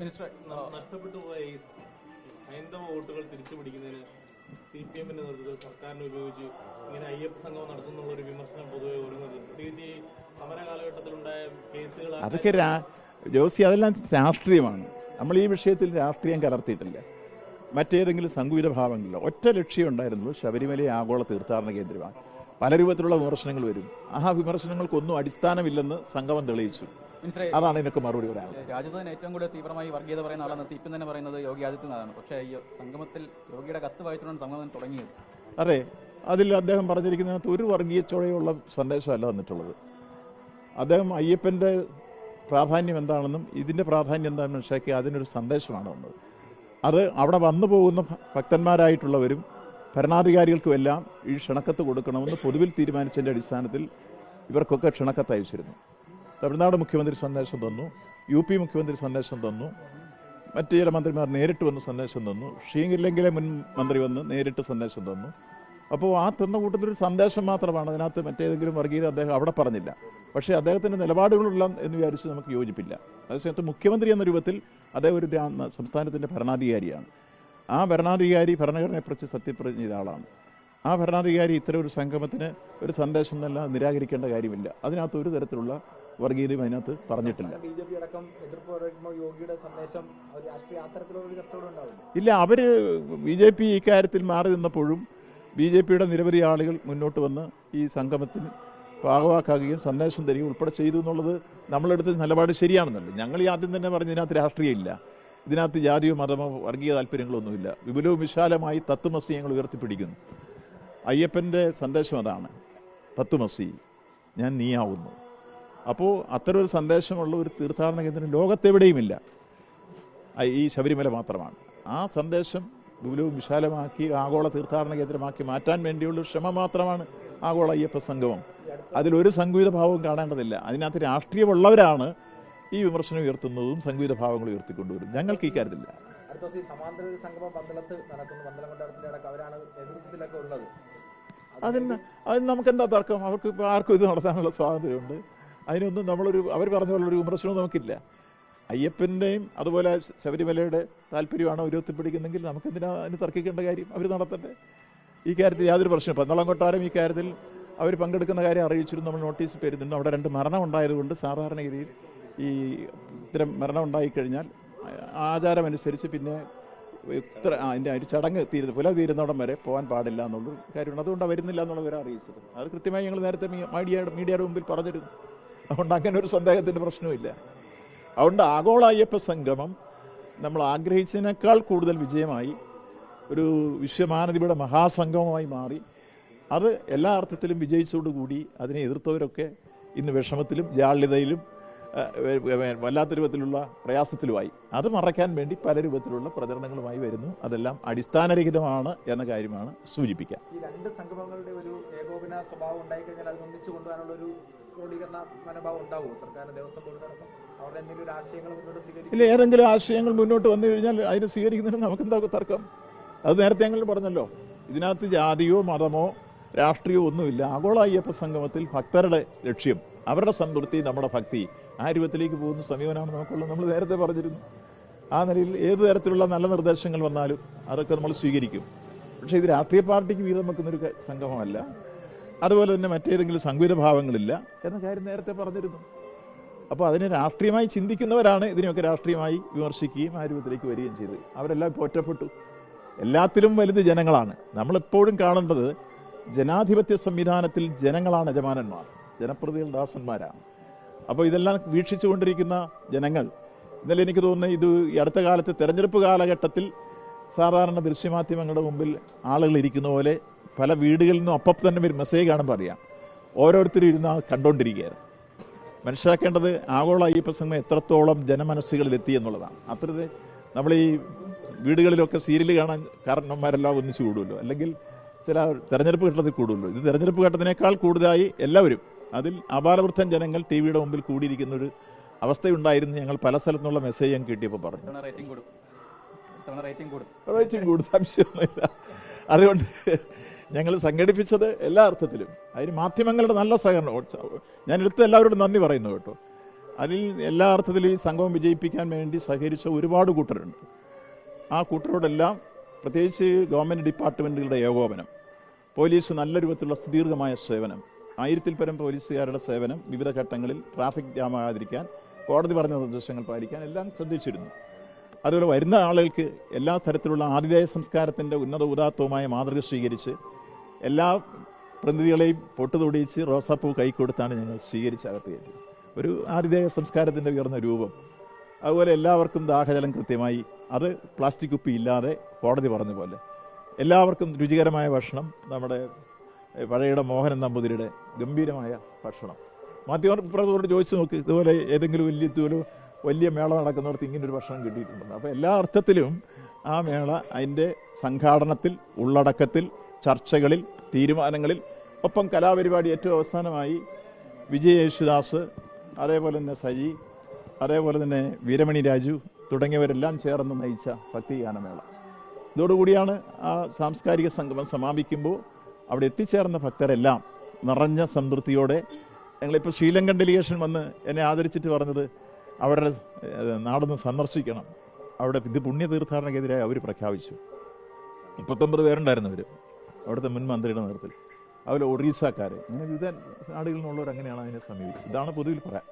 Minister നഷ്ടപ്പെട്ടു പോയ ഈ ഹൈന്ദവ വോട്ടുകൾ തിരിച്ചു പിടിക്കുന്നതിന് സി പി എമ്മിന്റെ നേതൃത്വത്തിൽ സർക്കാരിനെ ഉപയോഗിച്ച് ഇങ്ങനെ അയ്യപ്പ സംഘം നടത്തുന്നുള്ള ഒരു വിമർശനം പൊതുവെ ഒരുങ്ങുന്നത് പ്രത്യേകിച്ച് ഈ സമര കാലഘട്ടത്തിലുണ്ടായ കേസുകൾ അതൊക്കെ ജോസി അതെല്ലാം രാഷ്ട്രീയമാണ്. നമ്മൾ ഈ വിഷയത്തിൽ രാഷ്ട്രീയം കലർത്തിയിട്ടില്ല. മറ്റേതെങ്കിലും സങ്കുചിത ഭാവങ്ങളിലോ ഒറ്റ ലക്ഷ്യം ഉണ്ടായിരുന്നുള്ളൂ ശബരിമല ആഗോള തീർത്ഥാടന കേന്ദ്രമാണ് പല രൂപത്തിലുള്ള വിമർശനങ്ങൾ വരും. ആ വിമർശനങ്ങൾക്കൊന്നും അടിസ്ഥാനമില്ലെന്ന് സംഗമം തെളിയിച്ചു. അതാണ് ഇതിനൊക്കെ മറുപടി പറയാൻ രാജ്യത്ത് ഏറ്റവും കൂടുതൽ തീവ്രമായി വർഗീയത പറയുന്ന ആളാണ് ഇപ്പം തന്നെ പറയുന്നത് യോഗി ആദിത്യനാഥാണ്. പക്ഷേ ഈ സംഗമത്തിൽ യോഗിയുടെ കത്ത് വായിച്ചുകൊണ്ടാണ് സംഗമം തുടങ്ങിയത്. അതെ അതിൽ അദ്ദേഹം പറഞ്ഞിരിക്കുന്നതിനകത്ത് ഒരു വർഗീയ ചുഴയുള്ള സന്ദേശമല്ല വന്നിട്ടുള്ളത്. അദ്ദേഹം അയ്യപ്പന്റെ പ്രാധാന്യം എന്താണെന്നും ഇതിന്റെ പ്രാധാന്യം എന്താണെന്ന് മനസ്സിലാക്കി അതിനൊരു സന്ദേശമാണ് വന്നത്. അത് അവിടെ വന്നു പോകുന്ന ഭക്തന്മാരായിട്ടുള്ളവരും ഭരണാധികാരികൾക്കുമെല്ലാം ഈ ക്ഷണക്കത്ത് കൊടുക്കണമെന്ന് പൊതുവിൽ തീരുമാനിച്ചതിന്റെ അടിസ്ഥാനത്തിൽ ഇവർക്കൊക്കെ ക്ഷണക്കത്ത് അയച്ചിരുന്നു. തമിഴ്നാട് മുഖ്യമന്ത്രി സന്ദേശം തന്നു യു പി മുഖ്യമന്ത്രി സന്ദേശം തന്നു മറ്റ് ചില മന്ത്രിമാർ നേരിട്ട് വന്ന് സന്ദേശം തന്നു ഷീങ്കില്ലെങ്കിലെ മുൻ മന്ത്രി വന്ന് നേരിട്ട് സന്ദേശം തന്നു. അപ്പോൾ ആ തന്ന കൂട്ടത്തിൽ ഒരു സന്ദേശം മാത്രമാണ് അതിനകത്ത് മറ്റേതെങ്കിലും വർഗീയത അദ്ദേഹം അവിടെ പറഞ്ഞില്ല. പക്ഷേ അദ്ദേഹത്തിന്റെ നിലപാടുകളുള്ള എന്ന് വിചാരിച്ച് നമുക്ക് യോജിപ്പില്ല. അതേസമയത്ത് മുഖ്യമന്ത്രി എന്ന രൂപത്തിൽ അദ്ദേഹം ഒരു സംസ്ഥാനത്തിന്റെ ഭരണാധികാരിയാണ്. ആ ഭരണാധികാരി ഭരണഘടനയെക്കുറിച്ച് സത്യപ്രതിജ്ഞ ചെയ്ത ആളാണ്. ആ ഭരണാധികാരി ഇത്തരം ഒരു സംഗമത്തിന് ഒരു സന്ദേശം എന്നല്ല നിരാകരിക്കേണ്ട കാര്യമില്ല. അതിനകത്ത് ഒരു തരത്തിലുള്ള വർഗീയതയും അതിനകത്ത് പറഞ്ഞിട്ടില്ല. ഇല്ല അവർ ബി ജെ പി ഇക്കാര്യത്തിൽ മാറി നിന്നപ്പോഴും ബി ജെ പിയുടെ നിരവധി ആളുകൾ മുന്നോട്ട് വന്ന് ഈ സംഗമത്തിന് ഭാഗവാക്കാകുകയും സന്ദേശം തരികയും ഉൾപ്പെടെ ചെയ്തു എന്നുള്ളത് നമ്മളെടുത്ത നിലപാട് ശരിയാണെന്നല്ലോ. ഞങ്ങൾ ഈ ആദ്യം തന്നെ പറഞ്ഞ് ഇതിനകത്ത് രാഷ്ട്രീയമില്ല. ഇതിനകത്ത് ജാതിയോ മതമോ വർഗീയ താല്പര്യങ്ങളൊന്നുമില്ല. വിപുലവും വിശാലമായി തത്വമസി ഞങ്ങൾ ഉയർത്തിപ്പിടിക്കുന്നു. അയ്യപ്പന്റെ സന്ദേശം അതാണ്. തത്വമസി ഞാൻ നീയാവുന്നു. അപ്പോൾ അത്തരം ഒരു സന്ദേശമുള്ള ഒരു തീർത്ഥാടന കേന്ദ്രം ലോകത്തെവിടെയുമില്ല. ഈ ശബരിമല മാത്രമാണ്. ആ സന്ദേശം വിപുലവും വിശാലമാക്കി ആഗോള തീർത്ഥാടന കേന്ദ്രമാക്കി മാറ്റാൻ വേണ്ടിയുള്ള ശ്രമം മാത്രമാണ് ആഗോള അയ്യപ്പ സംഗമം. അതിലൊരു സംഗീത ഭാവവും കാണേണ്ടതില്ല. അതിനകത്ത് രാഷ്ട്രീയമുള്ളവരാണ് ഈ വിമർശനം ഉയർത്തുന്നതും സംഗീത ഭാവങ്ങൾ ഉയർത്തിക്കൊണ്ടുവരും ഞങ്ങൾക്ക് ഈ കാര്യത്തില്ല അതിന് അതിന് നമുക്ക് എന്താ തർക്കം? അവർക്ക് ആർക്കും ഇത് നടത്താനുള്ള സ്വാതന്ത്ര്യമുണ്ട്. അതിനൊന്നും നമ്മളൊരു അവർ പറഞ്ഞ പോലെ ഒരു വിമർശനവും നമുക്കില്ല. അയ്യപ്പന്റെയും അതുപോലെ ശബരിമലയുടെ താല്പര്യമാണ് നമുക്ക് എന്തിനാ അതിന് തർക്കിക്കേണ്ട കാര്യം? അവർ നടത്തട്ടെ. ഈ കാര്യത്തിൽ യാതൊരു പ്രശ്നവും പന്തളം കൊട്ടാരം ഈ കാര്യത്തിൽ അവർ പങ്കെടുക്കുന്ന കാര്യം അറിയിച്ചിരുന്നു. നമ്മൾ നോട്ടീസ് പേരുന്നുണ്ട് അവിടെ രണ്ട് മരണം ഉണ്ടായതുകൊണ്ട് സാധാരണഗതിയിൽ ഈ ഇത്തരം മരണം ഉണ്ടായിക്കഴിഞ്ഞാൽ ആചാരമനുസരിച്ച് പിന്നെ ഇത്ര അതിന്റെ ഒരു ചടങ്ങ് തീരുന്ന പുല തീരുന്നവിടം വരെ പോകാൻ പാടില്ല എന്നുള്ളൊരു കാര്യമാണ്. അതുകൊണ്ട് വരുന്നില്ല എന്നുള്ളവരെ അറിയിച്ചത്. അത് കൃത്യമായി ഞങ്ങൾ നേരത്തെ മീഡിയ മീഡിയയുടെ മുമ്പിൽ പറഞ്ഞിരുന്നു. അതുകൊണ്ട് അങ്ങനെ ഒരു സന്ദേഹത്തിന്റെ പ്രശ്നമില്ല അതുകൊണ്ട് ആഗോള അയ്യപ്പ സംഗമം നമ്മൾ ആഗ്രഹിച്ചതിനേക്കാൾ കൂടുതൽ വിജയമായി. ഒരു വിശ്വമാനതിയുടെ മഹാസംഗമമായി മാറി. അത് എല്ലാ അർത്ഥത്തിലും വിജയിച്ചോടുകൂടി അതിനെ എതിർത്തവരൊക്കെ ഇന്ന് വിഷമത്തിലും ജാള്യതയിലും വല്ലാത്ത രൂപത്തിലുള്ള പ്രയാസത്തിലുമായി. അത് മറയ്ക്കാൻ വേണ്ടി പല രൂപത്തിലുള്ള പ്രചരണങ്ങളുമായി വരുന്നു. അതെല്ലാം അടിസ്ഥാനരഹിതമാണ് എന്ന കാര്യമാണ് സൂചിപ്പിക്കുക. ഈ രണ്ട് സംഗമങ്ങളുടെ ഒരു ഏകോപന സ്വഭാവം ഉണ്ടായിക്കഴിഞ്ഞാൽ അത് ഒന്നിച്ചു കൊണ്ടുപോകാനുള്ള ഒരു ക്രോഡീകരണ മനോഭാവം ഉണ്ടാവുമോ? സർക്കാരിന് ദേവസ്വം ബോർഡിനടക്കം അവരുടെ എന്തെങ്കിലും ആശയങ്ങൾ മുന്നോട്ട് ഇല്ല ഏതെങ്കിലും ആശയങ്ങൾ മുന്നോട്ട് വന്നു കഴിഞ്ഞാൽ അതിന് സ്വീകരിക്കുന്നതിന് നമുക്കെന്താ തർക്കം? അത് നേരത്തെ ഞങ്ങൾ പറഞ്ഞല്ലോ. ഇതിനകത്ത് ജാതിയോ മതമോ രാഷ്ട്രീയമോ ഒന്നുമില്ല. ആഗോള അയ്യപ്പ സംഗമത്തിൽ ഭക്തരുടെ ലക്ഷ്യം അവരുടെ സംതൃപ്തി നമ്മുടെ ഭക്തി. ആ രൂപത്തിലേക്ക് പോകുന്ന സമീപനമാണ് നമുക്കുള്ളത്. നമ്മൾ നേരത്തെ പറഞ്ഞിരുന്നു. ആ നിലയിൽ ഏത് തരത്തിലുള്ള നല്ല നിർദ്ദേശങ്ങൾ വന്നാലും അതൊക്കെ നമ്മൾ സ്വീകരിക്കും. പക്ഷേ ഇത് രാഷ്ട്രീയ പാർട്ടിക്ക് വീതം വെക്കുന്നൊരു സംഗമമല്ല. അതുപോലെ തന്നെ മറ്റേതെങ്കിലും സംഗീത ഭാവങ്ങളില്ല എന്ന കാര്യം നേരത്തെ പറഞ്ഞിരുന്നു. അപ്പോൾ അതിനെ രാഷ്ട്രീയമായി ചിന്തിക്കുന്നവരാണ് ഇതിനെയൊക്കെ രാഷ്ട്രീയമായി വിമർശിക്കുകയും ആ രൂപത്തിലേക്ക് വരികയും ചെയ്തത്. അവരെല്ലാം ഇപ്പോൾ ഒറ്റപ്പെട്ടു. എല്ലാത്തിലും വലുത് ജനങ്ങളാണ്. നമ്മളെപ്പോഴും കാണേണ്ടത് ജനാധിപത്യ സംവിധാനത്തിൽ ജനങ്ങളാണ് യജമാനന്മാർ. ജനപ്രതികൾ ദാസന്മാരാണ്. അപ്പോൾ ഇതെല്ലാം വീക്ഷിച്ചുകൊണ്ടിരിക്കുന്ന ജനങ്ങൾ. ഇന്നലെ എനിക്ക് തോന്നുന്നത് ഇത് ഈ അടുത്ത കാലത്ത് തെരഞ്ഞെടുപ്പ് കാലഘട്ടത്തിൽ സാധാരണ ദൃശ്യമാധ്യമങ്ങളുടെ മുമ്പിൽ ആളുകൾ ഇരിക്കുന്ന പോലെ പല വീടുകളിൽ നിന്നും അപ്പം തന്നെ ഒരു മെസ്സേജ് കാണുമ്പോൾ അറിയാം. ഓരോരുത്തരും ഇരുന്ന് ആ കണ്ടുകൊണ്ടിരിക്കുകയാണ് മനസ്സിലാക്കേണ്ടത് ആഗോള അയ്യപ്പ സംഘം എത്രത്തോളം ജനമനസ്സുകളിൽ എത്തി എന്നുള്ളതാണ്. അത്രത് നമ്മൾ ഈ വീടുകളിലൊക്കെ സീരിയൽ കാണാൻ കാരണന്മാരെല്ലാം ഒന്നിച്ചു കൂടുമല്ലോ. അല്ലെങ്കിൽ ചില തെരഞ്ഞെടുപ്പ് ഘട്ടത്തിൽ കൂടുമല്ലോ. ഇത് തെരഞ്ഞെടുപ്പ് ഘട്ടത്തിനേക്കാൾ കൂടുതലായി എല്ലാവരും അതിൽ അപാലവൃദ്ധൻ ജനങ്ങൾ ടി വിയുടെ മുമ്പിൽ കൂടിയിരിക്കുന്ന ഒരു അവസ്ഥയുണ്ടായിരുന്നു. ഞങ്ങൾ പല സ്ഥലത്തുനിന്നുള്ള മെസ്സേജ് ഞാൻ കിട്ടിയപ്പോൾ പറഞ്ഞു. റേറ്റിംഗ് കൂടും? റേറ്റിംഗ് കൂടും. സംശയമൊന്നുമില്ല. അതുകൊണ്ട് ഞങ്ങൾ സംഘടിപ്പിച്ചത് എല്ലാ അർത്ഥത്തിലും. അതിന് മാധ്യമങ്ങളുടെ നല്ല സഹകരണം. ഞാൻ എടുത്ത് എല്ലാവരോടും നന്ദി പറയുന്നു കേട്ടോ. അതിൽ എല്ലാ അർത്ഥത്തിലും ഈ സംഘം വിജയിപ്പിക്കാൻ വേണ്ടി സഹകരിച്ച ഒരുപാട് കൂട്ടരുണ്ട്. ആ കൂട്ടരോടെല്ലാം പ്രത്യേകിച്ച് ഗവൺമെന്റ് ഡിപ്പാർട്ട്മെന്റുകളുടെ ഏകോപനം പോലീസ് നല്ല രൂപത്തിലുള്ള സുദീർഘമായ സേവനം ആയിരത്തിൽ പരം പോലീസുകാരുടെ സേവനം വിവിധ ഘട്ടങ്ങളിൽ ട്രാഫിക് ജാമാകാതിരിക്കാൻ കോടതി പറഞ്ഞ നിർദ്ദേശങ്ങൾ പാലിക്കാൻ എല്ലാം ശ്രദ്ധിച്ചിരുന്നു. അതുപോലെ വരുന്ന ആളുകൾക്ക് എല്ലാ തരത്തിലുള്ള ആതിഥേയ സംസ്കാരത്തിന്റെ ഉന്നത ഉദാത്തവുമായ മാതൃക സ്വീകരിച്ച് എല്ലാ പ്രതിനിധികളെയും പൊട്ടുതൊടിയിച്ച് റോസാപ്പൂ കൈക്കൊടുത്താണ് ഞങ്ങൾ സ്വീകരിച്ച് അകത്ത് ഒരു ആതിഥേയ സംസ്കാരത്തിന്റെ ഉയർന്ന രൂപം. അതുപോലെ എല്ലാവർക്കും ദാഹജലം കൃത്യമായി. അത് പ്ലാസ്റ്റിക് കുപ്പി ഇല്ലാതെ കോടതി പറഞ്ഞ പോലെ. എല്ലാവർക്കും രുചികരമായ ഭക്ഷണം. നമ്മുടെ പഴയുടെ മോഹനൻ നമ്പൂതിരിയുടെ ഗംഭീരമായ ഭക്ഷണം. മാധ്യമപ്രവർത്തകരോട് ചോദിച്ചു നോക്കി ഇതുപോലെ ഏതെങ്കിലും വലിയ ഇതുപോലെ വലിയ മേള നടക്കുന്നവർക്ക് ഇങ്ങനെ ഒരു ഭക്ഷണം കിട്ടിയിട്ടുണ്ട് അപ്പോൾ എല്ലാ അർത്ഥത്തിലും ആ മേള അതിന്റെ സംഘാടനത്തിൽ ഉള്ളടക്കത്തിൽ ചർച്ചകളിൽ തീരുമാനങ്ങളിൽ ഒപ്പം കലാപരിപാടി ഏറ്റവും അവസാനമായി വിജയ് യേശുദാസ് അതേപോലെ തന്നെ സജി അതേപോലെ തന്നെ വീരമണി രാജു തുടങ്ങിയവരെല്ലാം ചേർന്ന് നയിച്ച ഭക്തിഗാനമേള ഇതോടുകൂടിയാണ് ആ സാംസ്കാരിക സംഗമം സമാപിക്കുമ്പോൾ അവിടെ എത്തിച്ചേർന്ന ഭക്തരെല്ലാം നിറഞ്ഞ സംതൃപ്തിയോടെ ഞങ്ങളിപ്പോൾ ശ്രീലങ്കൻ ഡെലിഗേഷൻ വന്ന് എന്നെ ആദരിച്ചിട്ട് പറഞ്ഞത് അവരുടെ നാടൊന്ന് സന്ദർശിക്കണം. അവിടെ ഇത് പുണ്യ തീർത്ഥാടനക്കെതിരായി അവർ പ്രഖ്യാപിച്ചു. മുപ്പത്തൊമ്പത് പേരുണ്ടായിരുന്നു അവർ അവിടുത്തെ മുൻ മന്ത്രിയുടെ നേതൃത്വത്തിൽ. അതുപോലെ ഒറീസക്കാർ അങ്ങനെ വിവിധ നാടുകളിൽ നിന്നുള്ളവർ അങ്ങനെയാണ് അതിനെ സമീപിച്ചത്. ഇതാണ് പൊതുവിൽ പറയാൻ.